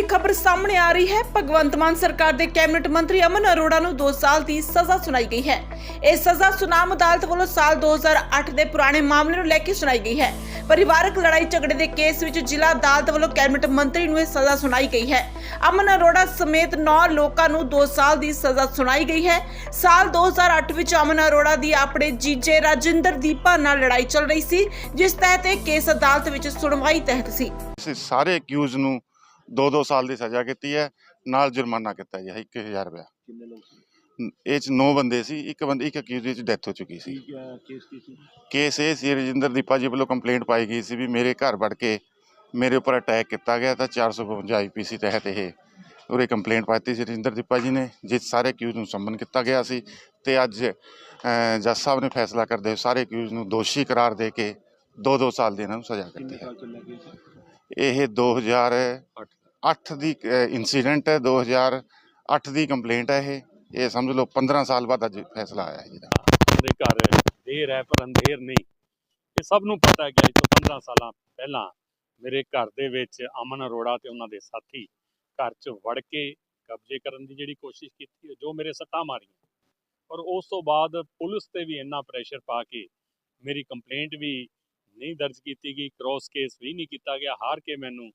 ਵੱਡੀ ਖਬਰ ਸਾਹਮਣੇ ਆ ਰਹੀ ਹੈ। ਭਗਵੰਤ ਮਾਨ ਸਰਕਾਰ ਦੇ ਕੈਬਨਿਟ ਮੰਤਰੀ ਅਮਨ ਅਰੋੜਾ ਨੂੰ 2 ਸਾਲ ਦੀ ਸਜ਼ਾ ਸੁਣਾਈ ਗਈ ਹੈ। ਇਹ ਸਜ਼ਾ ਸੁਨਾਮ ਅਦਾਲਤ ਵੱਲੋਂ ਸਾਲ 2008 ਦੇ ਪੁਰਾਣੇ ਮਾਮਲੇ ਨੂੰ ਲੈ ਕੇ ਸੁਣਾਈ ਗਈ ਹੈ। ਪਰਿਵਾਰਕ ਲੜਾਈ ਝਗੜੇ ਦੇ ਕੇਸ ਵਿੱਚ ਜ਼ਿਲ੍ਹਾ ਅਦਾਲਤ ਵੱਲੋਂ ਕੈਬਨਿਟ ਮੰਤਰੀ ਨੂੰ ਇਹ ਸਜ਼ਾ ਸੁਣਾਈ ਗਈ ਹੈ। ਅਮਨ ਅਰੋੜਾ ਸਮੇਤ 9 ਲੋਕਾਂ ਨੂੰ 2 ਸਾਲ ਦੀ ਸਜ਼ਾ ਸੁਣਾਈ ਗਈ ਹੈ। ਸਾਲ 2008 ਵਿੱਚ ਅਮਨ ਅਰੋੜਾ ਦੀ ਆਪਣੇ ਜੀਜੇ ਰਾਜਿੰਦਰ ਦੀਪਾ ਨਾਲ ਲੜਾਈ ਚੱਲ ਰਹੀ ਸੀ, ਜਿਸ ਤਹਿਤ ਇਹ ਕੇਸ ਅਦਾਲਤ ਵਿੱਚ ਸੁਣਵਾਈ ਤਹਿਤ ਸੀ। ਸਾਰੇ ਅਕਿਊਜ਼ ਨੂੰ 2-2 ਸਾਲ ਦੀ ਸਜ਼ਾ ਕੀਤੀ ਹੈ ਨਾਲ ਜੁਰਮਾਨਾ ਕੀਤਾ ਜੀ 1000 ਰੁਪਇਆ। ਕਿੰਨੇ ਲੋਕ ਸੀ? ਇਹ ਚ 9 ਬੰਦੇ ਸੀ ਇੱਕ ਬੰਦੇ ਇੱਕ ਅਕਿਊਜ਼ ਵਿੱਚ ਡੈਥ ਹੋ ਚੁੱਕੀ ਸੀ। ਕੇਸ ਕੀ ਸੀ? ਕੇਸ ਇਹ ਸੀ ਰਜਿੰਦਰ ਦੀਪਾ ਜੀ ਵੱਲੋਂ ਕੰਪਲੇਂਟ ਪਾਈ ਗਈ ਸੀ ਵੀ ਮੇਰੇ ਘਰ ਵੜ ਕੇ ਮੇਰੇ ਉੱਪਰ ਅਟੈਕ ਕੀਤਾ ਗਿਆ ਤਾਂ 452 ਆਈਪੀਸੀ ਤਹਿਤ ਇਹ ਉਰੇ ਕੰਪਲੇਂਟ ਪਾਈ ਸੀ ਰਜਿੰਦਰ ਦੀਪਾ ਜੀ ਨੇ ਜਿਸ ਸਾਰੇ ਅਕਿਊਜ਼ ਨੂੰ ਸੰਮਨ ਕੀਤਾ ਗਿਆ ਸੀ ਤੇ ਅੱਜ ਜੱਜ ਸਾਹਿਬ ਨੇ ਫੈਸਲਾ ਕਰਦੇ ਹੋਏ ਸਾਰੇ ਅਕਿਊਜ਼ ਨੂੰ ਦੋਸ਼ੀ ਕਰਾਰ ਦੇ ਕੇ 2-2 ਸਾਲ ਦੀ ਇਹਨਾਂ ਨੂੰ ਸਜ਼ਾ ਕੀਤੀ ਹੈ। ਇਹ 2008 ਦੀ ਇਨਸੀਡੈਂਟ ਹੈ 2008 ਦੀ ਕੰਪਲੇਂਟ ਹੈ ਇਹ। ਇਹ ਸਮਝ ਲਓ 15 ਸਾਲ ਬਾਅਦ ਅੱਜ ਫੈਸਲਾ ਆਇਆ ਜੀ ਦਾ ਦੇ ਘਰ ਦੇਰ ਹੈ, ਪਰ ਅੰਧੇਰ ਨਹੀਂ। ਇਹ ਸਭ ਨੂੰ ਪਤਾ ਹੈ ਕਿ ਅੱਜ ਤੋਂ 15 ਸਾਲਾਂ ਪਹਿਲਾਂ ਮੇਰੇ ਘਰ ਦੇ ਵਿੱਚ ਅਮਨ ਅਰੋੜਾ ਤੇ ਉਹਨਾਂ ਦੇ ਸਾਥੀ ਘਰ 'ਚ ਵੜ ਕੇ ਕਬਜ਼ੇ ਕਰਨ ਦੀ ਜਿਹੜੀ ਕੋਸ਼ਿਸ਼ ਕੀਤੀ ਜੋ ਮੇਰੇ ਸੱਟਾਂ ਮਾਰੀਆਂ। ਔਰ ਉਸ ਤੋਂ ਬਾਅਦ ਪੁਲਿਸ ਤੇ ਵੀ ਇੰਨਾ ਪ੍ਰੈਸ਼ਰ ਪਾ ਕੇ ਮੇਰੀ ਕੰਪਲੇਂਟ ਵੀ ਨਹੀਂ ਦਰਜ ਕੀਤੀ ਗਈ ਕ੍ਰੋਸ ਕੇਸ ਵੀ ਨਹੀਂ ਕੀਤਾ ਗਿਆ, ਹਾਰ ਕੇ ਮੈਨੂੰ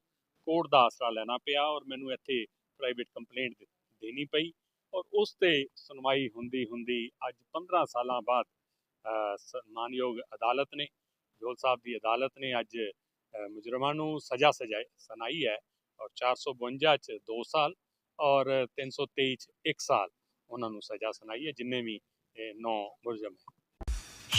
ਕੋਰਟ ਦਾ ਆਸਰਾ ਲੈਣਾ ਪਿਆ ਔਰ ਮੈਨੂੰ ਇੱਥੇ ਪ੍ਰਾਈਵੇਟ ਕੰਪਲੇਂਟ ਦੇਣੀ ਪਈ ਔਰ ਉਸ ਤੇ ਸੁਣਵਾਈ ਹੁੰਦੀ ਹੁੰਦੀ ਅੱਜ 15 ਸਾਲਾਂ ਬਾਅਦ ਅ, ਮਾਨਯੋਗ ਅਦਾਲਤ ਨੇ ਜੋਲ ਸਾਹਿਬ ਦੀ ਅਦਾਲਤ ਨੇ ਅੱਜ ਮੁਜਰਮਾਂ ਨੂੰ ਸਜ਼ਾ ਸਜਾਈ ਸੁਣਾਈ ਹੈ ਔਰ 452 ਚ 2 ਸਾਲ ਔਰ 323 ਚ 1 ਸਾਲ ਉਹਨਾਂ ਨੂੰ ਸਜ਼ਾ ਸੁਣਾਈ ਹੈ ਜਿੰਨੇ ਵੀ 9 ਮੁਲਜ਼ਮ ਹੈ।